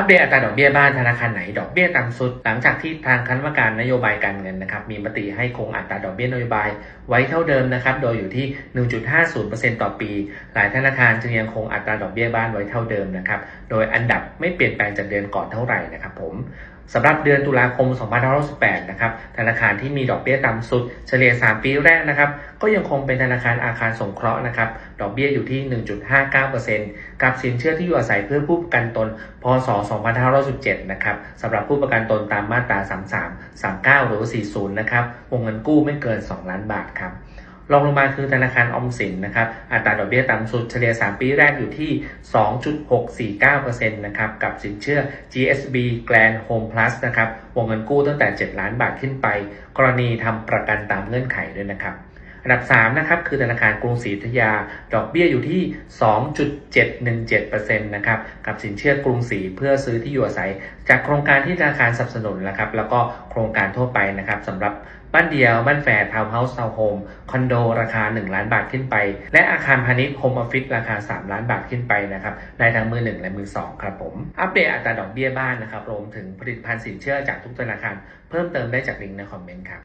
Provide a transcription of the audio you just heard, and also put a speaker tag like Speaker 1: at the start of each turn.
Speaker 1: อัปเดตอัตราดอกเบี้ยบ้านธนาคารไหนดอกเบี้ยต่ำสุด หลังจากที่ทางคณะกรรมการนโยบายการเงินนะครับมีมติให้คงอัตราดอกเบี้ยนโยบายไว้เท่าเดิมนะครับโดยอยู่ที่ 1.50%ต่อปี หลายธนาคารจึงยังคงอัตราดอกเบี้ยบ้านไว้เท่าเดิมนะครับโดยอันดับไม่เปลี่ยนแปลงจากเดือนก่อนเท่าไหร่นะครับผม สำหรับเดือนตุลาคม 2568 นะครับ ธนาคารที่มีดอกเบี้ยต่ำสุด เฉลี่ย 3 ปีแรกนะครับ ก็ยังคงเป็นธนาคารอาคารสงเคราะห์นะครับ ดอกเบี้ยอยู่ที่ 1.59%กับสินเชื่อที่อยู่อาศัยเพื่อผู้ประกันตน พศ 2517 นะครับสำหรับผู้ประกันตนตามมาตรา 33 39 หรือ 40 นะครับ วงเงินกู้ไม่เกิน 2 ล้านบาทครับ รองลงมาคือธนาคารออมสินนะครับ อัตราดอกเบี้ยต่ำสุดเฉลี่ย 3 ปีแรกอยู่ที่ 2.649%นะครับ กับสินเชื่อ GSB Grand Home Plus นะครับ วงเงินกู้ตั้งแต่ 7 ล้านบาทขึ้นไป กรณีทำประกันตามเงื่อนไขด้วยนะครับ อันดับ3นะครับคือธนาคารกรุงศรีอยุธยา ดอกเบี้ยอยู่ที่ 2.717%นะครับกับสินเชื่อกรุงศรีเพื่อซื้อที่อยู่อาศัย จากโครงการที่ธนาคารสนับสนุนนะครับแล้วก็โครงการทั่วไปนะครับสำหรับบ้านเดียว บ้านแฝดทาวน์เฮาส์ทาวน์โฮมคอนโด ราคา 1 ล้านบาทขึ้นไป และอาคารพาณิชย์โฮมออฟฟิศราคา 3 ล้านบาทขึ้นไปนะครับได้ทั้งมือ 1 และมือ 2 ครับผม อัปเดตอัตราดอกเบี้ยบ้านนะครับรวมถึงผลิตภัณฑ์สินเชื่อจากทุกธนาคาร เพิ่มเติมได้จากลิงก์ในคอมเมนต์ครับ